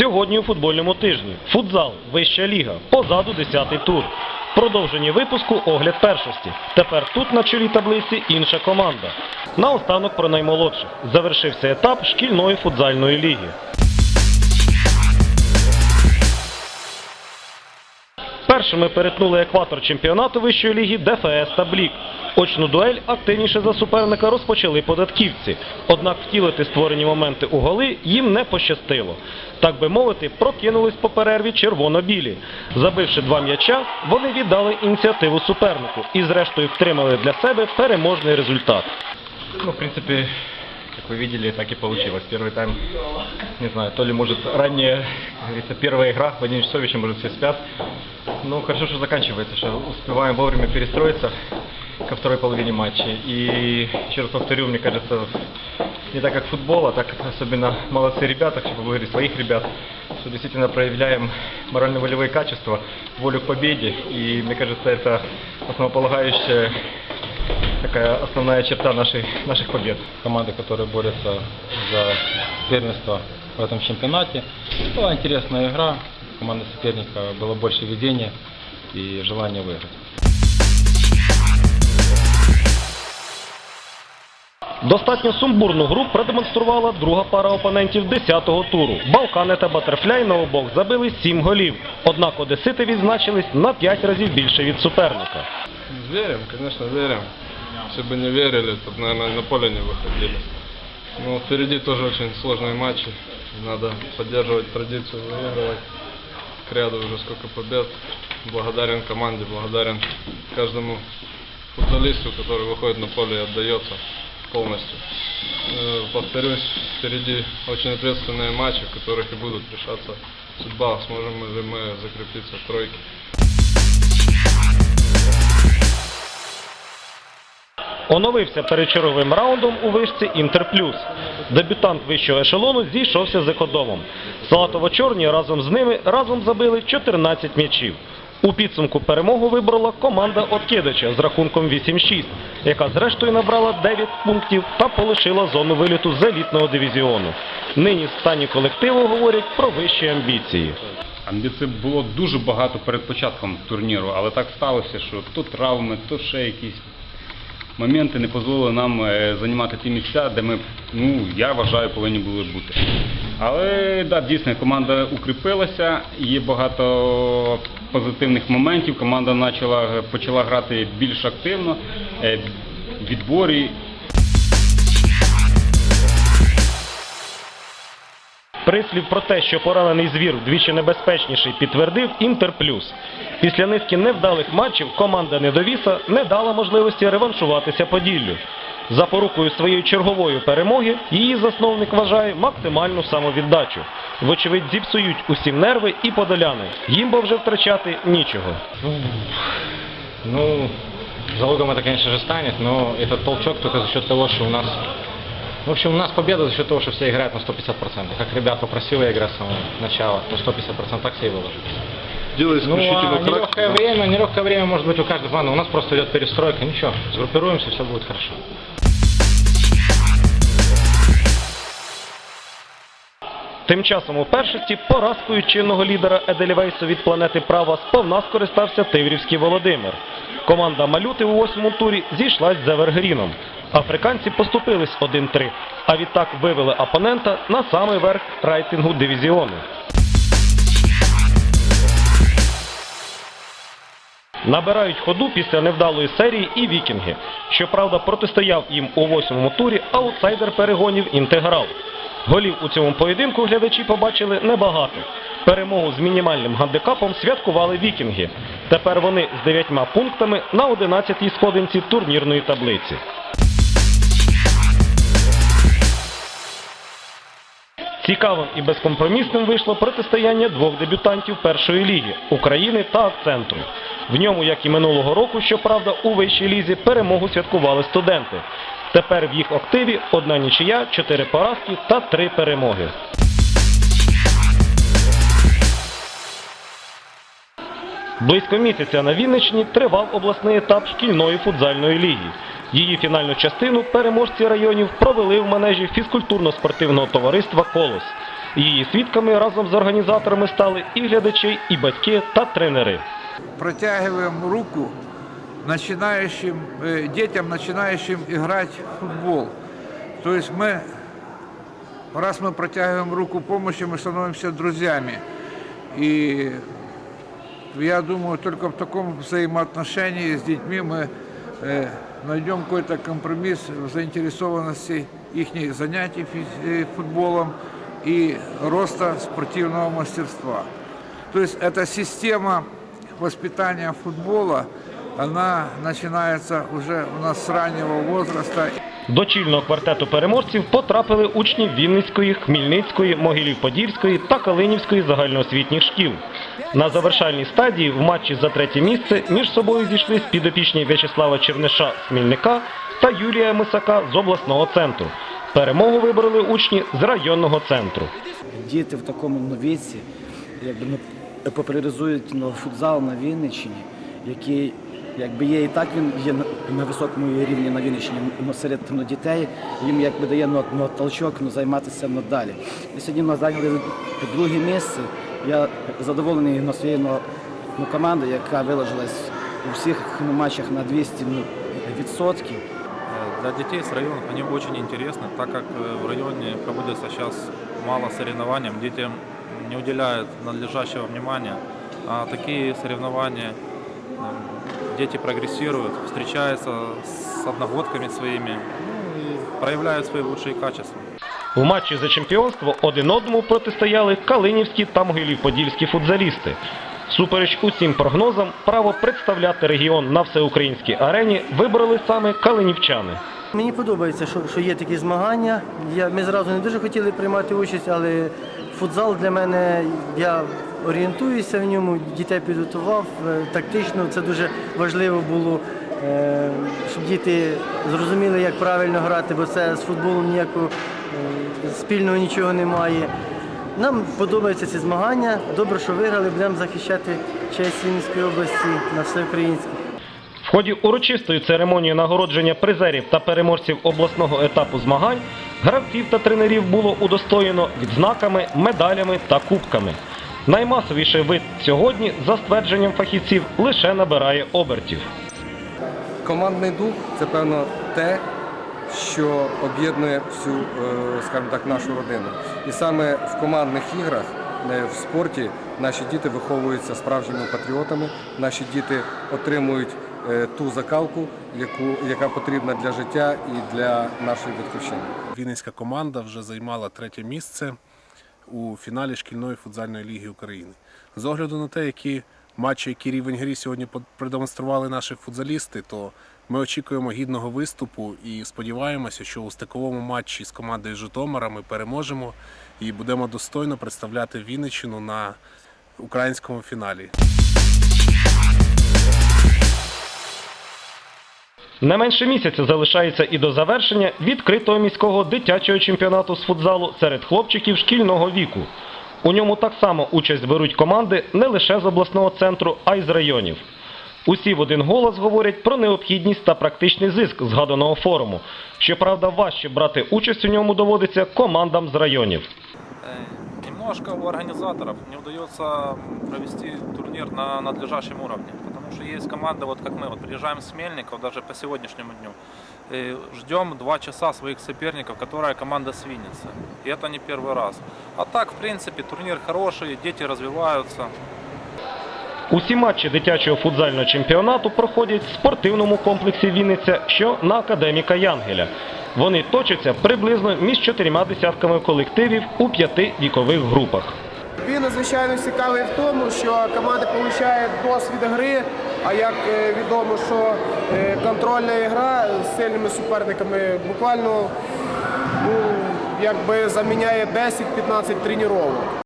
Сьогодні у футбольному тижні. Футзал, вища ліга, позаду 10-й тур. В випуску огляд першості. Тепер тут на чолі таблиці інша команда. Наостанок про наймолодших. Завершився етап шкільної футзальної ліги. Першими перетнули екватор чемпіонату вищої ліги ДФС та Блік. Очну дуель активніше за суперника розпочали податківці. Однак втілити створені моменти у голи їм не пощастило. Так би мовити, прокинулись по перерві червоно-білі. Забивши два м'яча, вони віддали ініціативу супернику і зрештою втримали для себе переможний результат. Ну, в принципе, как вы видели, так и получилось. Первый тайм, не знаю, то ли, может, ранее, говорится, первая игра, в 11 часов еще, может, все спят. Ну, хорошо, что заканчивается, что успеваем вовремя перестроиться ко второй половине матча. И, еще раз повторю, мне кажется, не так как футбол, а так особенно молодцы ребята, вы говорите, своих ребят, что действительно проявляем морально-волевые качества, волю к победе. И мне кажется, это основополагающая такая основная черта нашей, наших побед. команды, которые борются за первенство в этом чемпионате. Была интересная игра, у команды соперника было больше видения и желания выиграть. Достатньо сумбурну гру продемонструвала друга пара опонентів 10-го туру. Балкани та Батерфляй на обох забили 7 голів. Однак одесити відзначились на 5 разів більше від суперника. Верим, конечно, верим. Если бы не верили, то, наверное, на поле не выходили. Но впереди тоже очень сложные матчи. Надо поддерживать традицию, выигрывать. К ряду уже сколько побед. Благодарен команде, благодарен каждому футболисту, который выходит на поле и отдается полностью. Э, Повторюсь, впереди очень ответственные матчи, в которых и будут решаться судьба, сможем ли мы закрепиться в тройке. Оновився перед черговим раундом у вишці Інтер Плюс. Дебютант вищого ешелону зійшовся з екодомом. Салатово-чорні разом з ними разом забили 14 м'ячів. У підсумку перемогу виборола команда Откидача з рахунком 8-6, яка зрештою набрала 9 пунктів та полишила зону виліту з елітного дивізіону. Нині в стані колективу говорять про вищі амбіції. Амбіцій було дуже багато перед початком турніру, але так сталося, що то травми, то ще якісь моменти не дозволили нам е, займати ті місця, де ми, ну, я вважаю, повинні були бути. Але да, дійсно команда укріпилася, є багато позитивних моментів. Команда почала, почала грати більш активно, е, відборі Прислів про те, що поранений звір вдвічі небезпечніший, підтвердив Інтер Плюс. Після низки невдалих матчів команда недовіса не дала можливості реваншуватися Поділлю. За порукою своєї чергової перемоги її засновник вважає максимальну самовіддачу. Вочевидь, зіпсують усім нерви і подоляни. Їм бо вже втрачати нічого. Ну, залогом это, конечно же, станет, но этот толчок только за счет того, что у нас... В общем, у нас победа за счет того, что все играют на 150%. Как ребят попросила игра с самого начала, на 150% так все и выложили. Дело Ну, исключительно а нелегкое характера. время, нелегкое время может быть у каждого плана. У нас просто идет перестройка. Ничего, сгруппируемся, все будет хорошо. Тим часом у першості поразкою чинного лідера Еделівейсу від планети Права сповна скористався Тиврівський Володимир. Команда Малюти у восьмому турі зійшлась з Евергріном. Африканці поступились 1-3, а відтак вивели опонента на самий верх рейтингу дивізіону. Набирають ходу після невдалої серії і вікінги. Щоправда, протистояв їм у восьмому турі аутсайдер перегонів інтеграл. Голів у цьому поєдинку глядачі побачили небагато. Перемогу з мінімальним гандикапом святкували вікінги. Тепер вони з дев'ятьма пунктами на 11-й сходинці турнірної таблиці. Цікавим і безкомпромісним вийшло протистояння двох дебютантів першої ліги України та акцентру. В ньому, як і минулого року, щоправда, у вищій лізі перемогу святкували студенти. Тепер в їх активі одна нічия, чотири поразки та три перемоги. Близько місяця на Вінниччині тривав обласний етап шкільної футзальної ліги. Її фінальну частину переможці районів провели в манежі фізкультурно-спортивного товариства Колос. Її свідками разом з організаторами стали і глядачі, і батьки та тренери. Протягиваем руку начинающим, э, детям, начинающим играть в футбол. То есть мы, раз мы протягиваем руку помощи, мы становимся друзьями. И я думаю, только в таком взаимоотношении с детьми мы э, найдем какой-то компромисс в заинтересованности их занятий э, футболом и роста спортивного мастерства. То есть эта система воспитания футбола, она начинается уже у нас с раннего возраста. До чільного квартету переможців потрапили учні Вінницької, Хмільницької, Могилів-Подільської та Калинівської загальноосвітніх шкіл. На завершальній стадії в матчі за третє місце між собою зійшлись підопічні В'ячеслава Черниша з Хмільника та Юрія Мисака з обласного центру. Перемогу вибороли учні з районного центру. діти в такому віці якби, ну, популяризують ну, футзал на Вінниччині, який якби є і так він є на, на високому рівні на Вінниччині, ну, серед ну, дітей їм якби дає ну, ну, толчок ну, займатися ну, далі. Ми сьогодні ну, зайняли друге місце. Я задоволений ну, своєю ну, ну, командою, яка виложилась у всіх ну, матчах на 200 ну, відсотків. Э, Для детей с районов они очень интересны, так как э, в районе проводится сейчас мало соревнований, детям не уделяют надлежащего внимания, а такие соревнования дети прогрессируют, встречаются с одногодками своими ну, и проявляют свои лучшие качества. У матчі за чемпіонство один одному протистояли калинівські та могилів-подільські футзалісти. Супереч усім прогнозам, право представляти регіон на всеукраїнській арені вибрали саме калинівчани. Мені подобається, що, що є такі змагання. Я, ми зразу не дуже хотіли приймати участь, але футзал для мене, я орієнтуюся в ньому, дітей підготував. е, Тактично це дуже важливо було, е, щоб діти зрозуміли, як правильно грати, бо це з футболом ніякого е, спільного нічого немає. Нам подобаються ці змагання. Добре, що виграли, будемо захищати честь Вінницької області на всеукраїнській. В ході урочистої церемонії нагородження призерів та переможців обласного етапу змагань гравців та тренерів було удостоєно відзнаками, медалями та кубками. Наймасовіший вид сьогодні, за ствердженням фахівців, лише набирає обертів. Командний дух це певно те, що об'єднує всю, е, скажімо так, нашу родину. І саме в командних іграх, е, в спорті, наші діти виховуються справжніми патріотами, наші діти отримують ту закалку, яку, яка потрібна для життя і для нашої батьківщини. Вінницька команда вже займала третє місце у фіналі шкільної футзальної ліги України. З огляду на те, які матчі, який рівень грі сьогодні продемонстрували наші футзалісти, то ми очікуємо гідного виступу і сподіваємося, що у стиковому матчі з командою Житомира ми переможемо і будемо достойно представляти Вінниччину на українському фіналі. Не менше місяця залишається і до завершення відкритого міського дитячого чемпіонату з футзалу серед хлопчиків шкільного віку. У ньому так само участь беруть команди не лише з обласного центру, а й з районів. Усі в один голос говорять про необхідність та практичний зиск згаданого форуму. Щоправда, важче брати участь у ньому доводиться командам з районів. Э, Немножко у организаторов не удается провести турнир на надлежащем уровне, потому что есть команда, вот как мы, вот приезжаем с Мельников даже по сегодняшнему дню, и ждем два часа своих соперников, которая команда с Винницы. И это не первый раз. А так, в принципе, турнир хороший, дети развиваются. Усі матчі дитячого футзального чемпіонату проходять в спортивному комплексі Вінниця, що на академіка Янгеля. Вони точаться приблизно між чотирма десятками колективів у п'яти вікових групах. Він надзвичайно цікавий в тому, що команда отримує досвід гри. А як е, відомо, що е, контрольна гра з сильними суперниками буквально ну, якби заміняє 10-15 тренувань.